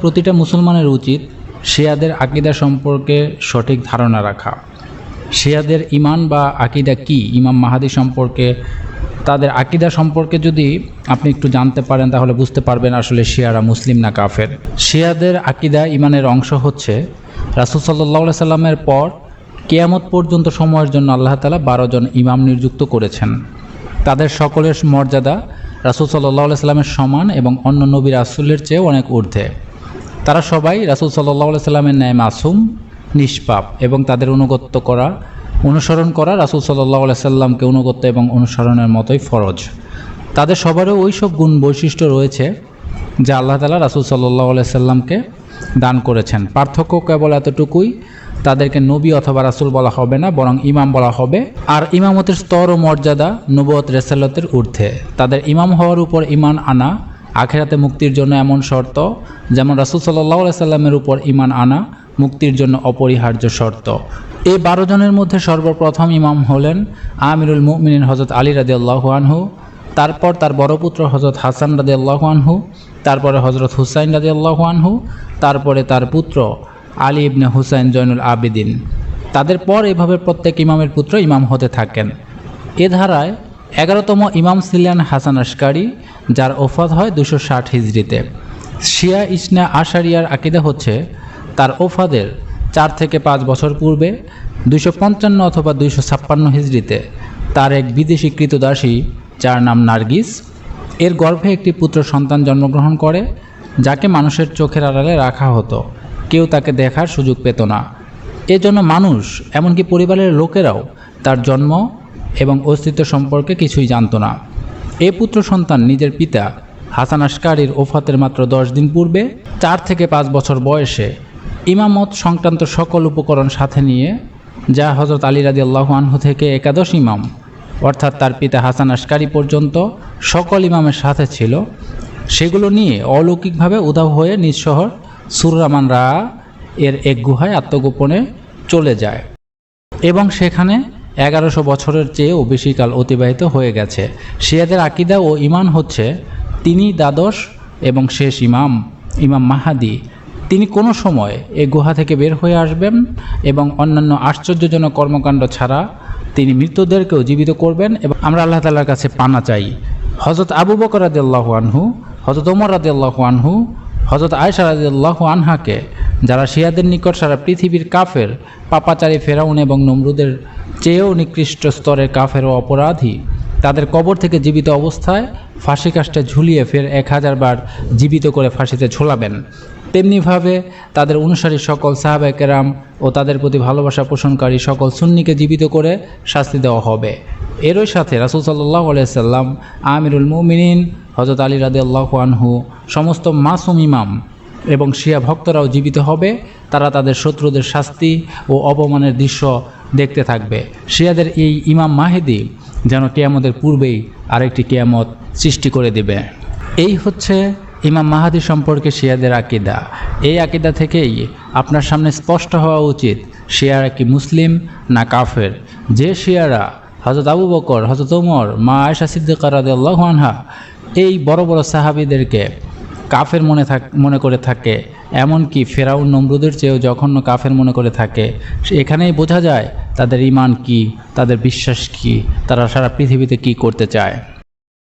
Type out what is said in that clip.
প্রতিটা মুসলমানের উচিত শেয়াদের আকিদা সম্পর্কে সঠিক ধারণা রাখা। শেয়াদের ইমান বা আকিদা কি? ইমাম মাহাদি সম্পর্কে, তাদের আকিদা সম্পর্কে যদি আপনি একটু জানতে পারেন, তাহলে বুঝতে পারবেন আসলে শিয়ারা মুসলিম না কাফের। শিয়াদের আকিদা ইমানের অংশ হচ্ছে রাসুল সাল্লাহ সাল্লামের পর কেয়ামত পর্যন্ত সময়ের জন্য আল্লাহ তালা বারো জন ইমাম নিযুক্ত করেছেন। তাদের সকলের মর্যাদা রাসুল সাল্লাহ সাল্লামের সমান এবং অন্য নবী রাসুলের চেয়েও অনেক ঊর্ধ্বে। তারা সবাই রাসুল সাল্লাহ সাল্লামের ন্যায় মাসুম, নিষ্পাপ এবং তাদের অনুগত্য করা, অনুসরণ করা রাসুল সাল্লাহ সাল্লামকে অনুগত্য এবং অনুসরণের মতোই ফরজ। তাদের সবারও ওই সব গুণ বৈশিষ্ট্য রয়েছে যা আল্লাহ তালা রাসুল সাল্লাহ সাল্লামকে দান করেছেন। পার্থক্য কেবল এতটুকুই, তাদেরকে নবী অথবা রাসুল বলা হবে না, বরং ইমাম বলা হবে। আর ইমামতের স্তর ও মর্যাদা নবুয়ত রেসালতের ঊর্ধ্বে। তাদের ইমাম হওয়ার উপর ইমান আনা আখেরাতে মুক্তির জন্য এমন শর্ত, যেমন রাসুল সাল্লাহ সাল্লামের উপর ইমান আনা মুক্তির জন্য অপরিহার্য শর্ত। এই বারো জনের মধ্যে সর্বপ্রথম ইমাম হলেন আমিরুল মুমিনিন হজরত আলী রাদি আনহু, তারপর তার বড় পুত্র হজরত হাসান রাদি আল্লাহু আনহু, তারপরে হজরত হুসাইন রাদি আল্লাহু আনহু, তারপরে তার পুত্র আলী ইবনে হুসাইন জয়নুল আবেদিন। তাদের পর এভাবে প্রত্যেক ইমামের পুত্র ইমাম হতে থাকেন। এ ধারায় এগারোতম ইমাম ছিলেন হাসান আশকারি যার ওফাত হয় দুশো ষাট হিজড়িতে। শিয়া ইসনা আশারিয়ার আকিদা হচ্ছে, তার ওফাদের চার থেকে পাঁচ বছর পূর্বে দুশো পঞ্চান্ন অথবা দুইশো ছাপ্পান্ন হিজড়িতে তার এক বিদেশি কৃতদাসী, যার নাম নার্গিস, এর গর্ভে একটি পুত্র সন্তান জন্মগ্রহণ করে, যাকে মানুষের চোখের আড়ালে রাখা হতো। কেউ তাকে দেখার সুযোগ পেত না। এজন্য মানুষ, এমনকি পরিবারের লোকেরাও তার জন্ম এবং অস্তিত্ব সম্পর্কে কিছুই জানতো না। এ পুত্র সন্তান নিজের পিতা হাসান আসকারির ওফাতের মাত্র দশ দিন পূর্বে চার থেকে পাঁচ বছর বয়সে ইমামত সংক্রান্ত সকল উপকরণ সাথে নিয়ে যা হজরত আলী আল্লাহ আনহু থেকে একাদশ ইমাম, অর্থাৎ তার পিতা হাসান আসকারি পর্যন্ত সকল ইমামের সাথে ছিল, সেগুলো নিয়ে অলৌকিকভাবে উধাও হয়ে নিজ শহর সুররামান রা এর এক গুহায় আত্মগোপনে চলে যায়। এবং সেখানে এগারোশো বছরের চেয়েও বেশি কাল অতিবাহিত হয়ে গেছে। শিয়াদের আকিদা ও ইমান হচ্ছে তিনি দ্বাদশ এবং শেষ ইমাম ইমাম মাহাদি। তিনি কোনো সময় এ গুহা থেকে বের হয়ে আসবেন এবং অন্যান্য আশ্চর্যজনক কর্মকাণ্ড ছাড়া তিনি মৃতদেরকেও জীবিত করবেন এবং আমরা আল্লাহ তালার কাছে পানা চাই। হজরত আবু বকর রাদিয়াল্লাহু আনহু হজরত ওমর রাদিয়াল্লাহু আনহু হজরত আয়সা রাদিয়াল্লাহু আনহাকে, যারা শিয়াদের নিকট সারা পৃথিবীর কাফের, পাপাচারী ফেরাউন এবং নমরুদের চেয়েও নিকৃষ্ট স্তরের কাফের ও অপরাধী, তাদের কবর থেকে জীবিত অবস্থায় ফাঁসি কাষ্টে ঝুলিয়ে ফের এক হাজার বার জীবিত করে ফাঁসিতে ঝোলাবেন। তেমনিভাবে তাদের অনুসারী সকল সাহাবে কেরাম ও তাদের প্রতি ভালোবাসা পোষণকারী সকল সুন্নিকে জীবিত করে শাস্তি দেওয়া হবে। এরই সাথে রাসুল সাল্লাহ আলাইসাল্লাম আমিরুল মুমিনিন হজরত আলী রাদে আল্লাহ আনহু, সমস্ত মাসুম ইমাম এবং শিয়া ভক্তরাও জীবিত হবে। তারা তাদের শত্রুদের শাস্তি ও অপমানের দৃশ্য দেখতে থাকবে। শিয়াদের এই ইমাম মাহেদি যেন কেয়ামতের পূর্বেই আরেকটি কেয়ামত সৃষ্টি করে দেবে। এই হচ্ছে ইমাম মাহাদি সম্পর্কে শিয়াদের আকিদা। এই আকিদা থেকেই আপনার সামনে স্পষ্ট হওয়া উচিত শিয়ারা কি মুসলিম না কাফের। যে শিয়ারা হজরত আবু বকর হজরত ওমর, মা আয়সা সিদ্দিকা রাদিয়াল্লাহু আনহা এই বড় বড় সাহাবিদেরকে কাফের মনে থাক, মনে করে থাকে, এমনকি ফেরাউন নমরুদের চেয়েও জঘন্য কাফের মনে করে থাকে। এখানেই বোঝা যায় তাদের ইমান কি, তাদের বিশ্বাস কি, তারা সারা পৃথিবীতে কি করতে চায়।